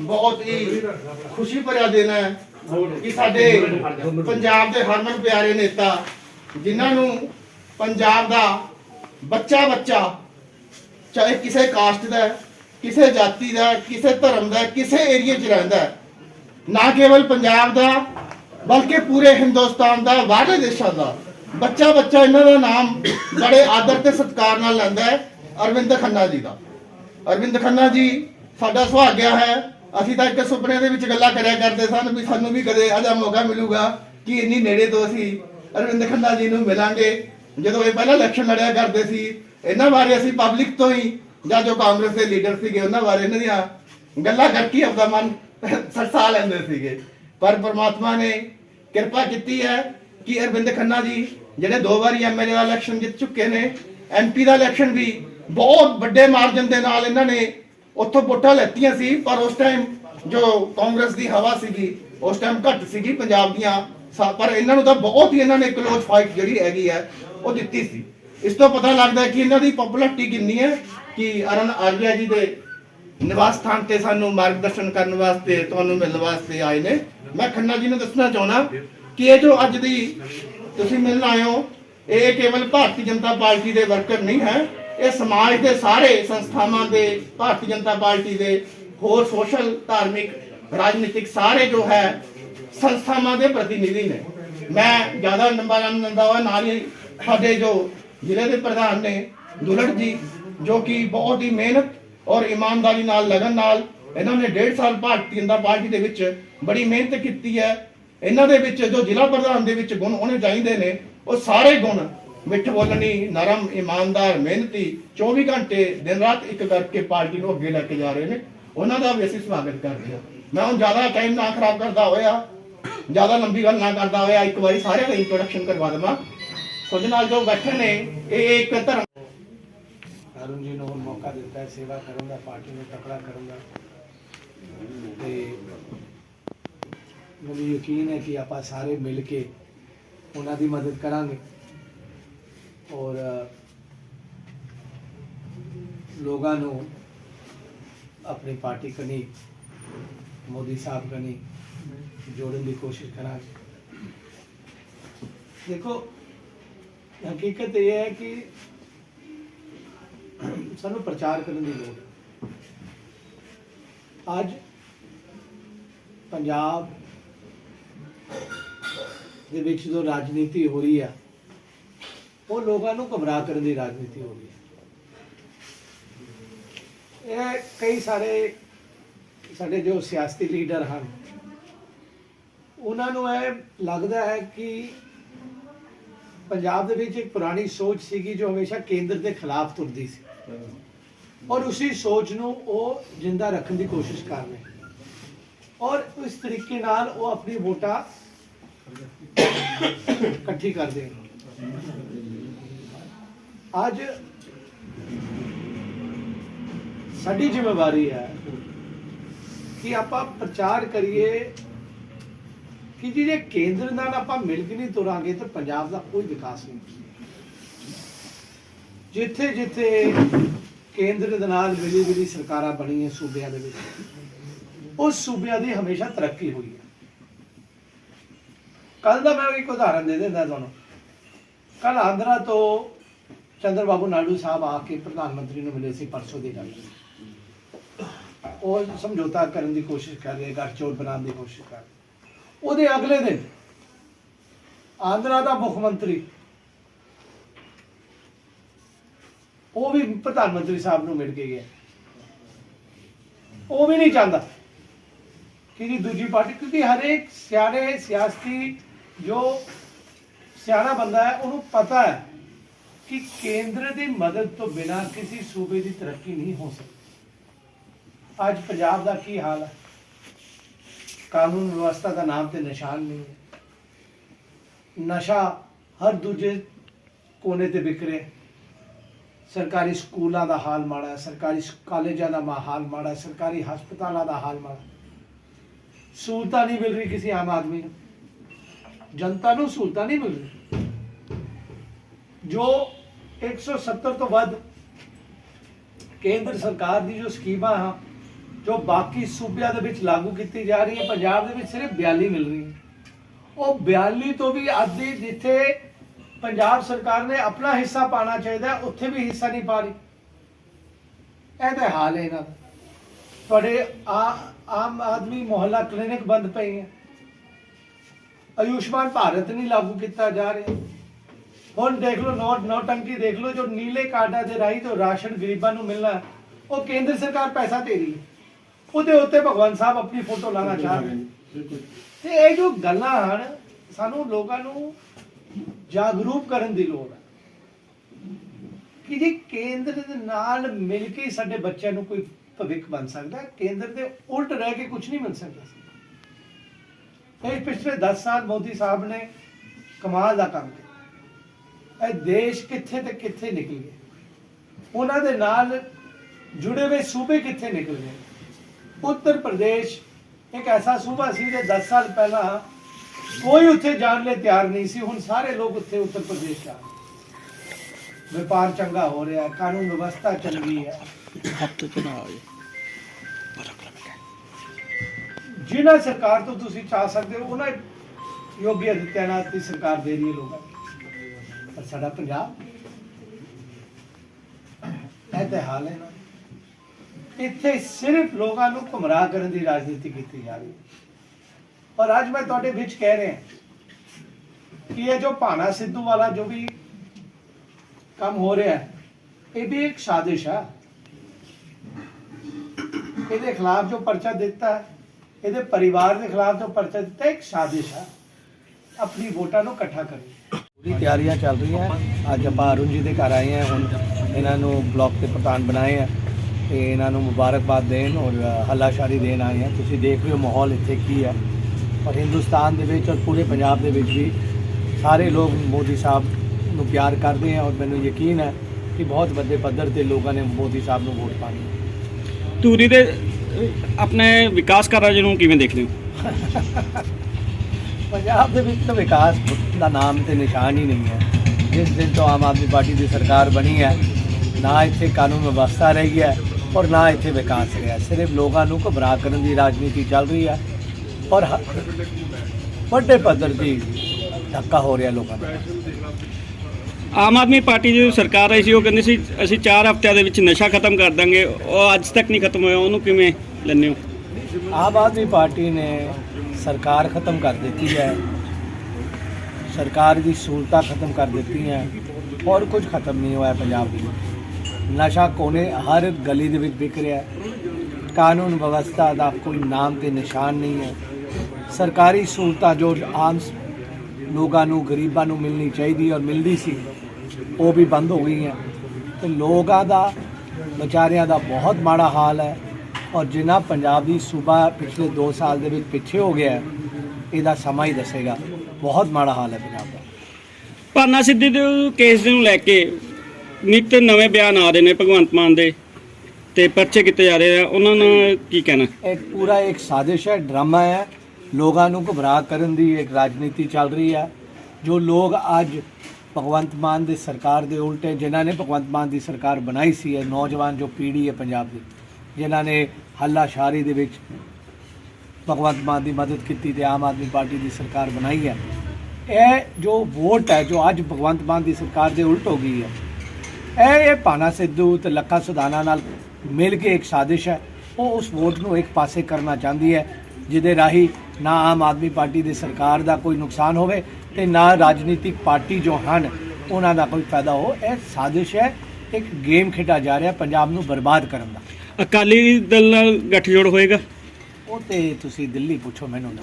ਬਹੁਤ ਹੀ ਖੁਸ਼ੀ ਭਰਿਆ ਦਿਨ ਹੈ ਕਿ ਸਾਡੇ ਪੰਜਾਬ ਦੇ ਹਰਮਨ ਪਿਆਰੇ ਨੇਤਾ, ਜਿਨ੍ਹਾਂ ਨੂੰ ਪੰਜਾਬ ਦਾ ਬੱਚਾ ਬੱਚਾ ਚਾਹੇ ਕਿਸੇ ਕਾਸਟ ਦਾ ਕਿਸੇ ਜਾਤੀ ਦਾ ਕਿਸੇ ਧਰਮ ਦਾ ਕਿਸੇ ਏਰੀਏ 'ਚ ਰਹਿੰਦਾ ਨਾ ਕੇਵਲ ਪੰਜਾਬ ਦਾ, ਬਲਕਿ ਪੂਰੇ ਹਿੰਦੁਸਤਾਨ ਦਾ, ਬਾਹਰਲੇ ਦੇਸ਼ਾਂ ਦਾ ਬੱਚਾ ਬੱਚਾ ਇਹਨਾਂ ਦਾ ਨਾਮ ਬੜੇ ਆਦਰ ਤੇ ਸਤਿਕਾਰ ਨਾਲ ਲੈਂਦਾ ਹੈ ਅਰਵਿੰਦ ਖੰਨਾ ਜੀ ਦਾ। ਅਰਵਿੰਦ ਖੰਨਾ ਜੀ, ਸਾਡਾ ਸੁਹਾਗਿਆ ਹੈ ਅਸੀਂ ਤਾਂ ਇੱਕ ਸੁਪਨੇ ਦੇ ਵਿੱਚ ਗੱਲਾਂ ਕਰਿਆ ਕਰਦੇ ਸਨ ਵੀ ਸਾਨੂੰ ਵੀ ਕਦੇ ਅਜਾ ਮੌਕਾ ਮਿਲੂਗਾ ਕਿ ਇੰਨੀ ਨੇੜੇ ਤੋਂ ਅਸੀਂ ਅਰਵਿੰਦ ਖੰਨਾ ਜੀ ਨੂੰ ਮਿਲਾਂਗੇ। ਜਦੋਂ ਇਹ ਪਹਿਲਾਂ ਇਲੈਕਸ਼ਨ ਲੜਿਆ ਕਰਦੇ ਸੀ, ਇਹਨਾਂ ਬਾਰੇ ਅਸੀਂ ਪਬਲਿਕ ਤੋਂ ਹੀ ਜਾਂ ਜੋ ਕਾਂਗਰਸ ਦੇ ਲੀਡਰ ਸੀਗੇ, ਉਹਨਾਂ ਬਾਰੇ ਇਹਨਾਂ ਦੀਆਂ ਗੱਲਾਂ ਕਰਕੇ ਆਪਦਾ ਮਨ ਸਰਸਾ ਲੈਂਦੇ ਸੀਗੇ। ਪਰ ਪ੍ਰਮਾਤਮਾ ਨੇ ਕਿਰਪਾ ਕੀਤੀ ਹੈ ਕਿ ਅਰਵਿੰਦ ਖੰਨਾ ਜੀ, ਜਿਹੜੇ ਦੋ ਵਾਰੀ ਐਮਐਲਏ ਦਾ ਇਲੈਕਸ਼ਨ ਜਿੱਤ ਚੁੱਕੇ ਨੇ ਐਮਪੀ ਦਾ ਇਲੈਕਸ਼ਨ ਵੀ ਬਹੁਤ ਵੱਡੇ ਮਾਰਜਨ ਦੇ ਨਾਲ ਇਹਨਾਂ ਨੇ ਉੱਥੋਂ ਵੋਟਾਂ ਲੈਤੀਆਂ ਸੀ, ਪਰ ਉਸ ਟਾਈਮ ਜੋ ਕਾਂਗਰਸ ਦੀ ਹਵਾ ਸੀਗੀ, ਉਸ ਟਾਈਮ ਘੱਟ ਸੀਗੀ ਪੰਜਾਬ ਦੀਆਂ ਪਰ ਇਹਨਾਂ ਨੂੰ ਤਾਂ ਬਹੁਤ ਹੀ ਇਹਨਾਂ ਨੇ ਕਲੋਜ਼ ਫਾਈਟ ਜਿਹੜੀ ਹੈਗੀ ਹੈ, ਉਹ ਦਿੱਤੀ ਸੀ। ਇਸ ਤੋਂ ਪਤਾ ਲੱਗਦਾ ਕਿ ਇਹਨਾਂ ਦੀ ਪਪੂਲੈਰਿਟੀ ਕਿੰਨੀ ਹੈ, ਕਿ ਅਰਨ ਆਰਜਿਆ ਜੀ ਦੇ ਨਿਵਾਸ ਸਥਾਨ ਤੇ ਸਾਨੂੰ ਮਾਰਗਦਰਸ਼ਨ ਕਰਨ ਵਾਸਤੇ, ਤੁਹਾਨੂੰ ਮਿਲਣ ਵਾਸਤੇ ਆਏ ਨੇ। ਮੈਂ ਖੰਨਾ ਜੀ ਨੂੰ ਦੱਸਣਾ ਚਾਹੁੰਦਾ ਕਿ ਇਹ ਜੋ ਅੱਜ ਦੀ ਤੁਸੀਂ ਮਿਲਣ ਆਏ ਹੋ, ਇਹ ਕੇਵਲ ਭਾਰਤੀ ਜਨਤਾ ਪਾਰਟੀ ਦੇ ਵਰਕਰ ਨਹੀਂ ਹੈ ਇਹ ਸਮਾਜ ਦੇ ਸਾਰੇ ਸੰਸਥਾਵਾਂ ਦੇ, ਭਾਰਤੀ ਜਨਤਾ ਪਾਰਟੀ ਦੇ, ਹੋਰ ਸੋਸ਼ਲ, ਧਾਰਮਿਕ, ਰਾਜਨੀਤਿਕ ਸਾਰੇ ਜੋ ਹੈ, ਸੰਸਥਾਵਾਂ ਦੇ ਪ੍ਰਤੀਨਿਧੀ ਨੇ। ਮੈਂ ਜ਼ਿਆਦਾ ਲੰਬਾ ਨਾਮ ਲੈਂਦਾ ਹੋਇਆ ਨਾਲ ਹੀ ਸਾਡੇ ਜੋ ਜ਼ਿਲ੍ਹੇ ਦੇ ਪ੍ਰਧਾਨ ਨੇ, ਦੁਲਟ ਜੀ, ਜੋ ਕਿ ਬਹੁਤ ਹੀ ਮਿਹਨਤ ਔਰ ਇਮਾਨਦਾਰੀ ਨਾਲ, ਲਗਨ ਨਾਲ ਇਹਨਾਂ ਨੇ 1.5 ਸਾਲ ਭਾਰਤੀ ਜਨਤਾ ਪਾਰਟੀ ਦੇ ਵਿੱਚ ਬੜੀ ਮਿਹਨਤ ਕੀਤੀ ਹੈ। ਇਹਨਾਂ ਦੇ ਵਿੱਚ ਜੋ ਜ਼ਿਲ੍ਹਾ ਪ੍ਰਧਾਨ ਦੇ ਵਿੱਚ ਗੁਣ ਹੋਣੇ ਚਾਹੀਦੇ ਨੇ, ਉਹ ਸਾਰੇ ਗੁਣ ਮਿੱਠ ਬੋਲਣੀ, ਨਰਮ, ਇਮਾਨਦਾਰ, ਮਿਹਨਤੀ 24 ਘੰਟੇ ਦਿਨ ਰਾਤ ਇੱਕ ਕਰਕੇ ਪਾਰਟੀ ਨੂੰ ਅੱਗੇ ਲੈ ਕੇ ਜਾ ਰਹੇ ਨੇ। ਉਹਨਾਂ ਦਾ ਵੀ ਅਸੀਂ ਸਵਾਗਤ ਕਰਦੇ ਹਾਂ। ਮੈਂ ਹੁਣ ਜ਼ਿਆਦਾ ਟਾਈਮ ਨਾ ਖਰਾਬ ਕਰਦਾ ਹੋਇਆ, ਜ਼ਿਆਦਾ ਲੰਬੀ ਗੱਲ ਨਾ ਕਰਦਾ ਹੋਇਆ, ਇੱਕ ਵਾਰੀ ਸਾਰਿਆਂ ਦਾ ਇੰਟਰੋਡਕਸ਼ਨ ਕਰਵਾ ਦੇਵਾਂ। ਸੋਜ ਨਾਲ ਜੋ ਬੈਠੇ ਨੇ, ਇਹ ਇੱਕ ਧਰਮ ਅਰੁਣ ਜੀ ਨੂੰ ਹੁਣ ਮੌਕਾ ਦਿੱਤਾ ਹੈ ਸੇਵਾ ਕਰਨ ਦਾ, ਪਾਰਟੀ ਨੂੰ ਤਕੜਾ ਕਰਨ ਦਾ। ਤੇ ਮੈਨੂੰ ਯਕੀਨ ਹੈ ਕਿ ਆਪਾਂ ਸਾਰੇ ਮਿਲ ਕੇ ਉਹਨਾਂ ਦੀ ਮਦਦ ਕਰਾਂਗੇ। ਔਰ, ਲੋਕਾਂ ਨੂੰ ਆਪਣੀ ਪਾਰਟੀ ਕਨੀ ਮੋਦੀ ਸਾਹਿਬ ਕਨੀ ਜੋੜਨ ਦੀ ਕੋਸ਼ਿਸ਼ ਕਰਾਂਗੇ। ਦੇਖੋ, ਹਕੀਕਤ ਇਹ ਹੈ ਕਿ ਸਾਨੂੰ ਪ੍ਰਚਾਰ ਕਰਨ ਦੀ ਲੋੜ ਹੈ। ਅੱਜ ਪੰਜਾਬ ਦੇ ਵਿੱਚ ਜੋ ਰਾਜਨੀਤੀ ਹੋ ਰਹੀ ਹੈ ਉਹ ਲੋਕਾਂ ਨੂੰ ਗੁੰਮਰਾਹ ਕਰਨ ਦੀ ਰਾਜਨੀਤੀ ਹੋ ਰਹੀ ਹੈ ਇਹ ਕਈ ਸਾਰੇ ਸਾਡੇ ਜੋ ਸਿਆਸੀ ਲੀਡਰ ਹਨ, ਉਹਨਾਂ ਨੂੰ ਇਹ ਲੱਗਦਾ ਹੈ ਕਿ ਪੰਜਾਬ ਦੇ ਵਿੱਚ ਇੱਕ ਪੁਰਾਣੀ ਸੋਚ ਸੀਗੀ ਜੋ ਹਮੇਸ਼ਾ ਕੇਂਦਰ ਦੇ ਖਿਲਾਫ ਤੁਰਦੀ ਸੀ। ਔਰ ਉਸੇ ਸੋਚ ਨੂੰ ਉਹ ਜਿੰਦਾ ਰੱਖਣ ਦੀ ਕੋਸ਼ਿਸ਼ ਕਰ ਰਹੇ ਔਰ ਇਸ ਤਰੀਕੇ ਨਾਲ ਉਹ ਆਪਣੀ ਵੋਟਾਂ ਇਕੱਠੀ ਕਰਦੇ ਹਨ। ਅੱਜ ਸਾਡੀ ਜ਼ਿੰਮੇਵਾਰੀ ਹੈ ਕਿ ਆਪਾਂ ਪ੍ਰਚਾਰ ਕਰੀਏ ਕਿ ਜੇ ਕੇਂਦਰ ਨਾਲ ਆਪਾਂ ਮਿਲ ਕੇ ਨਹੀਂ ਤੁਰਾਂਗੇ ਤਾਂ ਪੰਜਾਬ ਦਾ ਕੋਈ ਵਿਕਾਸ ਨਹੀਂ ਜਿੱਥੇ ਜਿੱਥੇ ਕੇਂਦਰ ਦੇ ਨਾਲ ਮਿਲੀ ਮਿਲੀ ਸਰਕਾਰਾਂ ਬਣੀਆਂ ਸੂਬਿਆਂ ਦੇ ਵਿੱਚ, ਉਸ ਸੂਬਿਆਂ ਦੀ ਹਮੇਸ਼ਾ ਤਰੱਕੀ ਹੋਈ ਹੈ। ਕੱਲ ਦਾ ਮੈਂ ਇੱਕ ਉਦਾਹਰਨ ਦੇ ਦਿੰਦਾ ਤੁਹਾਨੂੰ। ਕੱਲ ਆਂਧਰਾ ਤੋਂ ਚੰਦਰ ਬਾਬੂ ਨਾਇਡੂ ਸਾਹਿਬ ਆ ਕੇ ਪ੍ਰਧਾਨ ਮੰਤਰੀ ਨੂੰ ਮਿਲੇ ਸੀ, ਪਰਸੋਂ ਦੀ ਗੱਲ। ਉਹ ਸਮਝੌਤਾ ਕਰਨ ਦੀ ਕੋਸ਼ਿਸ਼ ਕਰ ਰਹੇ ਗੱਠਜੋੜ ਬਣਾਉਣ ਦੀ ਕੋਸ਼ਿਸ਼ ਕਰ ਰਹੇ। ਉਹਦੇ ਅਗਲੇ ਦਿਨ ਆਂਧਰਾ ਦਾ ਮੁੱਖ ਮੰਤਰੀ, ਉਹ ਵੀ ਪ੍ਰਧਾਨ ਮੰਤਰੀ ਸਾਹਿਬ ਨੂੰ ਮਿਲ ਕੇ ਗਿਆ। ਉਹ ਵੀ ਨਹੀਂ ਚਾਹੁੰਦਾ ਕਿ ਜੀ ਦੂਜੀ ਪਾਰਟੀ, ਕਿਉਂਕਿ ਹਰੇਕ ਸਿਆਣੇ, ਸਿਆਸਤੀ ਜੋ ਸਿਆਣਾ ਬੰਦਾ ਹੈ, ਉਹਨੂੰ ਪਤਾ ਹੈ ਕਿ ਕੇਂਦਰ ਦੀ ਮਦਦ ਤੋਂ ਬਿਨਾਂ ਕਿਸੇ ਸੂਬੇ ਦੀ ਤਰੱਕੀ ਨਹੀਂ ਹੋ ਸਕਦੀ। ਅੱਜ ਪੰਜਾਬ ਦਾ ਕੀ ਹਾਲ ਹੈ? ਕਾਨੂੰਨ ਵਿਵਸਥਾ ਦਾ ਨਾਮ ਤੇ ਨਿਸ਼ਾਨ ਨਹੀਂ ਹੈ। ਨਸ਼ਾ ਹਰ ਦੂਜੇ ਕੋਨੇ ਤੇ ਵਿਕ ਰਿਹਾ ਸਰਕਾਰੀ ਸਕੂਲਾਂ ਦਾ ਹਾਲ ਮਾੜਾ ਸਰਕਾਰੀ ਕਾਲਜਾਂ ਦਾ ਹਾਲ ਮਾੜਾ ਸਰਕਾਰੀ ਹਸਪਤਾਲਾਂ ਦਾ ਹਾਲ ਮਾੜਾ ਸਹੂਲਤਾਂ ਨਹੀਂ ਮਿਲ ਰਹੀ ਕਿਸੇ ਆਮ ਆਦਮੀ ਨੂੰ। ਜਨਤਾ ਨੂੰ ਸਹੂਲਤਾਂ ਨਹੀਂ ਮਿਲ ਰਹੀ। ਜੋ 170 ਤੋਂ ਵੱਧ ਕੇਂਦਰ ਸਰਕਾਰ ਦੀ ਜੋ ਸਕੀਮਾਂ ਹਨ, ਜੋ ਬਾਕੀ ਸੂਬਿਆਂ ਦੇ ਵਿੱਚ ਲਾਗੂ ਕੀਤੀ ਜਾ ਰਹੀ ਹੈ, ਪੰਜਾਬ ਦੇ ਵਿੱਚ ਸਿਰਫ 42 ਮਿਲ ਰਹੀ ਹੈ। ਉਹ 42 ਤੋਂ ਵੀ ਅੱਧੀ ਜਿੱਥੇ ਪੰਜਾਬ ਸਰਕਾਰ ਨੇ ਆਪਣਾ ਹਿੱਸਾ ਪਾਣਾ ਚਾਹੀਦਾ ਉੱਥੇ ਵੀ ਹਿੱਸਾ ਨਹੀਂ ਪਾ ਰਹੀ। ਇਹ ਤਾਂ ਹਾਲ ਹੈ ਇਹਨਾਂ ਦਾ। ਤੁਹਾਡੇ ਆ- ਆਮ ਆਦਮੀ ਮੁਹੱਲਾ ਕਲੀਨਿਕ ਬੰਦ ਪਏ ਹੈ। ਆਯੁਸ਼ਮਾਨ ਭਾਰਤ ਨਹੀਂ ਲਾਗੂ ਕੀਤਾ ਜਾ ਰਿਹਾ। ਹੁਣ ਦੇਖ ਲਓ ਨੋਟ ਨੋਟੰਕੀ ਦੇਖ ਲਓ, ਜੋ ਨੀਲੇ ਕਾਰਡਾਂ ਦੇ ਰਾਹੀਂ ਜੋ ਰਾਸ਼ਨ ਗਰੀਬਾਂ ਨੂੰ ਮਿਲਣਾ, ਉਹ ਕੇਂਦਰ ਸਰਕਾਰ ਪੈਸਾ ਦੇ ਰਹੀ ਹੈ। ਉਹਦੇ ਉੱਤੇ ਭਗਵੰਤ ਸਾਹਿਬ ਆਪਣੀ ਫੋਟੋ ਲਾਣਾ ਚਾਹ ਰਹੇ ਤੇ ਇਹ ਜੋ ਗੱਲਾਂ ਹਨ, ਸਾਨੂੰ ਲੋਕਾਂ ਨੂੰ ਜਾਗਰੂਕ ਕਰਨ ਦੀ ਲੋੜ ਹੈ ਕਿ ਜੀ ਕੇਂਦਰ ਦੇ ਨਾਲ ਮਿਲ ਕੇ ਸਾਡੇ ਬੱਚਿਆਂ ਨੂੰ ਕੋਈ ਭਵਿੱਖ ਬਣ ਸਕਦਾ ਕੇਂਦਰ ਦੇ ਉਲਟ ਰਹਿ ਕੇ ਕੁਝ ਨਹੀਂ ਬਣ ਸਕਦਾ ਇਹ ਪਿਛਲੇ 10 ਸਾਲ ਮੋਦੀ ਸਾਹਿਬ ਨੇ ਕਮਾਲ ਦਾ ਕੰਮ ਕੀਤਾ। ਇਹ ਦੇਸ਼ ਕਿੱਥੇ ਤੇ ਕਿੱਥੇ ਨਿਕਲ ਗਿਆ? ਉਹਨਾਂ ਦੇ ਨਾਲ ਜੁੜੇ ਹੋਏ ਸੂਬੇ ਕਿੱਥੇ ਨਿਕਲ ਗਏ? ਉੱਤਰ ਪ੍ਰਦੇਸ਼ ਇੱਕ ਐਸਾ ਸੂਬਾ ਸੀ ਜੇ 10 ਸਾਲ ਪਹਿਲਾਂ ਕੋਈ ਉੱਥੇ ਜਾਣ ਲਈ ਤਿਆਰ ਨਹੀਂ ਸੀ। ਹੁਣ ਸਾਰੇ ਲੋਕ ਉੱਥੇ ਉੱਤਰ ਪ੍ਰਦੇਸ਼ ਜਾ ਵਪਾਰ ਚੰਗਾ ਹੋ ਰਿਹਾ ਹੈ ਕਾਨੂੰਨ ਵਿਵਸਥਾ ਚੰਗੀ ਹੈ। ਜਿਨ੍ਹਾਂ ਸਰਕਾਰ ਤੋਂ ਤੁਸੀਂ ਚਾਹ ਸਕਦੇ ਹੋ ਉਹਨਾਂ ਯੋਗੀ ਆਦਿੱਤਿਆਨਾਥ ਦੀ ਸਰਕਾਰ ਦੇ ਰਹੀ ਹੈ ਲੋਕਾਂ ਨੂੰ ਪਰ ਸਾਡਾ ਪੰਜਾਬ। ਇਹ ਤੇ ਹਾਲ ਹੈ ਨਾ। ਇੱਥੇ ਸਿਰਫ ਲੋਕਾਂ ਨੂੰ ਗੁੰਮਰਾਹ ਕਰਨ ਦੀ ਰਾਜਨੀਤੀ ਕੀਤੀ ਜਾ ਰਹੀ ਹੈ। ਔਰ ਅੱਜ ਮੈਂ ਤੁਹਾਡੇ ਵਿੱਚ ਕਹਿ ਰਿਹਾ ਕਿ ਇਹ ਜੋ ਭਾਨਾ ਸਿੱਧੂ ਵਾਲਾ ਜੋ ਵੀ ਕੰਮ ਹੋ ਰਿਹਾ ਹੈ, ਇਹ ਵੀ ਇੱਕ ਸਾਜ਼ਿਸ਼ ਹੈ ਇਹਦੇ ਖਿਲਾਫ ਜੋ ਪਰਚਾ ਦਿੱਤਾ ਇਹਦੇ ਪਰਿਵਾਰ ਦੇ ਖਿਲਾਫ ਜੋ ਪਰਚਾ ਦਿੱਤਾ ਇੱਕ ਸਾਜ਼ਿਸ਼ ਹੈ ਆਪਣੀ ਵੋਟਾਂ ਨੂੰ ਇਕੱਠਾ ਕਰੀ। ਪੂਰੀ ਤਿਆਰੀਆਂ ਚੱਲ ਰਹੀਆਂ। ਅੱਜ ਆਪਾਂ ਅਰੁਣ ਜੀ ਦੇ ਘਰ ਆਏ ਹਾਂ। ਹੁਣ ਇਹਨਾਂ ਨੂੰ ਬਲਾਕ ਦੇ ਪ੍ਰਧਾਨ ਬਣਾਏ ਆ। ਤੇ ਇਹਨਾਂ ਨੂੰ ਮੁਬਾਰਕਬਾਦ ਦੇਣ ਔਰ ਹੱਲਾਸ਼ਾਰੀ ਦੇਣ ਆਏ ਆ। ਤੁਸੀਂ ਦੇਖ ਰਹੇ ਹੋ ਮਾਹੌਲ ਇੱਥੇ ਕੀ ਹੈ ਔਰ ਹਿੰਦੁਸਤਾਨ ਦੇ ਵਿੱਚ ਔਰ ਪੂਰੇ ਪੰਜਾਬ ਦੇ ਵਿੱਚ ਵੀ ਸਾਰੇ ਲੋਕ ਮੋਦੀ ਸਾਹਿਬ ਨੂੰ ਪਿਆਰ ਕਰਦੇ ਆ। ਔਰ ਮੈਨੂੰ ਯਕੀਨ ਹੈ ਕਿ ਬਹੁਤ ਵੱਡੇ ਪੱਧਰ ਤੇ ਲੋਕਾਂ ਨੇ ਮੋਦੀ ਸਾਹਿਬ ਨੂੰ ਵੋਟ ਪਾਣੀ ਧੂਰੀ ਦੇ ਆਪਣੇ ਵਿਕਾਸ ਕਾਰਜ ਨੂੰ ਕਿਵੇਂ ਦੇਖਦੇ ਹੋ? ਪੰਜਾਬ ਦੇ ਵਿੱਚ ਤਾਂ ਵਿਕਾਸ ਦਾ ਨਾਮ ਤੇ ਨਿਸ਼ਾਨ ਹੀ ਨਹੀਂ ਹੈ। ਜਿਸ ਦਿਨ ਤੋਂ ਆਮ ਆਦਮੀ ਪਾਰਟੀ ਦੀ ਸਰਕਾਰ ਬਣੀ ਹੈ ਨਾ ਇੱਥੇ ਕਾਨੂੰਨ ਵਿਵਸਥਾ ਰਹੀ ਹੈ ਔਰ ਨਾ ਇੱਥੇ ਵਿਕਾਸ ਰਿਹਾ। ਸਿਰਫ ਲੋਕਾਂ ਨੂੰ ਘਬਰਾ ਕਰਨ ਦੀ ਰਾਜਨੀਤੀ ਚੱਲ ਰਹੀ ਹੈ ਔਰ ਵੱਡੇ ਪੱਧਰ ਦੀ ਧੱਕਾ ਹੋ ਰਿਹਾ ਲੋਕਾਂ ਦਾ। ਆਮ ਆਦਮੀ ਪਾਰਟੀ ਦੀ ਸਰਕਾਰ ਆਈ ਸੀ ਉਹ ਕਹਿੰਦੀ ਸੀ ਅਸੀਂ 4 ਹਫ਼ਤਿਆਂ ਦੇ ਵਿੱਚ ਨਸ਼ਾ ਖਤਮ ਕਰ ਦਾਂਗੇ। ਉਹ ਅੱਜ ਤੱਕ ਨਹੀਂ ਖਤਮ ਹੋਇਆ ਉਹਨੂੰ ਕਿਵੇਂ ਲੈਂਦੇ ਹੋ? ਆਮ ਆਦਮੀ ਪਾਰਟੀ ਨੇ ਸਰਕਾਰ ਖਤਮ ਕਰ ਦਿੱਤੀ ਹੈ। ਸਰਕਾਰ ਦੀ ਸਹੂਲਤਾਂ ਖਤਮ ਕਰ ਦਿੱਤੀਆਂ ਔਰ ਕੁਝ ਖਤਮ ਨਹੀਂ ਹੋਇਆ ਪੰਜਾਬ ਵਿੱਚ। ਨਸ਼ਾ ਕੋਨੇ ਹਰ ਗਲੀ ਦੇ ਵਿੱਚ ਵਿਕ ਰਿਹਾ ਕਾਨੂੰਨ ਵਿਵਸਥਾ ਦਾ ਕੋਈ ਨਾਮ ਤੇ ਨਿਸ਼ਾਨ ਨਹੀਂ ਹੈ। ਸਰਕਾਰੀ ਸਹੂਲਤਾਂ ਜੋ ਆਮ ਲੋਕਾਂ ਨੂੰ, ਗਰੀਬਾਂ ਨੂੰ ਮਿਲਣੀ ਚਾਹੀਦੀ ਔਰ ਮਿਲਦੀ ਸੀ, ਉਹ ਵੀ ਬੰਦ ਹੋ ਗਈਆਂ। ਤੇ ਲੋਕਾਂ ਦਾ, ਵਿਚਾਰਿਆਂ ਦਾ ਬਹੁਤ ਮਾੜਾ ਹਾਲ ਹੈ। ਔਰ ਜਿੰਨਾ ਪੰਜਾਬ ਦੀ ਸੂਬਾ ਪਿਛਲੇ 2 ਸਾਲ ਦੇ ਵਿੱਚ ਪਿੱਛੇ ਹੋ ਗਿਆ ਇਹਦਾ ਸਮਾਂ ਹੀ ਦੱਸੇਗਾ। ਬਹੁਤ ਮਾੜਾ ਹਾਲ ਹੈ ਪੰਜਾਬ ਦਾ। ਭਾਨਾ ਸਿੱਧੀ ਦੇ ਕੇਸ ਨੂੰ ਲੈ ਕੇ ਨਿਤ ਨਵੇਂ ਬਿਆਨ ਆ ਰਹੇ ਨੇ ਭਗਵੰਤ ਮਾਨ ਦੇ ਤੇ ਪਰਚੇ ਕੀਤੇ ਜਾ ਰਹੇ ਆ। ਉਹਨਾਂ ਨੂੰ ਕੀ ਕਹਿਣਾ? ਇਹ ਪੂਰਾ ਇੱਕ ਸਾਜ਼ਿਸ਼ ਹੈ ਡਰਾਮਾ ਹੈ। ਲੋਕਾਂ ਨੂੰ ਗੁੰਮਰਾਹ ਕਰਨ ਦੀ ਇੱਕ ਰਾਜਨੀਤੀ ਚੱਲ ਰਹੀ ਹੈ। ਜੋ ਲੋਕ ਅੱਜ ਭਗਵੰਤ ਮਾਨ ਦੀ ਸਰਕਾਰ ਦੇ ਉਲਟੇ ਜਿਨ੍ਹਾਂ ਨੇ ਭਗਵੰਤ ਮਾਨ ਦੀ ਸਰਕਾਰ ਬਣਾਈ ਸੀ ਇਹ ਨੌਜਵਾਨ ਜੋ ਪੀੜ੍ਹੀ ਹੈ ਪੰਜਾਬ ਦੀ। ਜਿਨ੍ਹਾਂ ਨੇ ਹੱਲਾਸ਼ਾਰੀ ਦੇ ਵਿੱਚ ਭਗਵੰਤ ਮਾਨ ਦੀ ਮਦਦ ਕੀਤੀ ਤੇ ਆਮ ਆਦਮੀ ਪਾਰਟੀ ਦੀ ਸਰਕਾਰ ਬਣਾਈ ਹੈ। ਇਹ ਜੋ ਵੋਟ ਹੈ, ਜੋ ਅੱਜ ਭਗਵੰਤ ਮਾਨ ਦੀ ਸਰਕਾਰ ਦੇ ਉਲਟ ਹੋ ਗਈ ਹੈ, ਇਹ ਇਹ ਪਾਨਾ ਸਿੱਧੂ ਤੇ ਲੱਖਾ ਸੁਧਾਨਾ ਨਾਲ ਮਿਲ ਕੇ ਇੱਕ ਸਾਜ਼ਿਸ਼ ਹੈ। ਉਹ ਉਸ ਵੋਟ ਨੂੰ ਇੱਕ ਪਾਸੇ ਕਰਨਾ ਚਾਹੁੰਦੀ ਹੈ, ਜਿਹਦੇ ਰਾਹੀਂ ਨਾ ਆਮ ਆਦਮੀ ਪਾਰਟੀ ਦੀ ਸਰਕਾਰ ਦਾ ਕੋਈ ਨੁਕਸਾਨ ਹੋਵੇ ਤੇ ਨਾ ਰਾਜਨੀਤਿਕ ਪਾਰਟੀ ਜੋ ਹਨ, ਉਹਨਾਂ ਦਾ ਕੋਈ ਫਾਇਦਾ ਹੋ। ਇਹ ਸਾਜ਼ਿਸ਼ ਹੈ, ਇੱਕ ਗੇਮ ਖੇਡਿਆ ਜਾ ਰਿਹਾ ਪੰਜਾਬ ਨੂੰ ਬਰਬਾਦ ਕਰਨ ਦਾ। ਅਕਾਲੀ ਦਲ ਨਾਲ ਗੱਠਜੋੜ ਹੋਏਗਾ। ਉਹ ਤੇ ਤੁਸੀਂ ਦਿੱਲੀ ਪੁੱਛੋ ਮੈਨੂੰ ਨਾ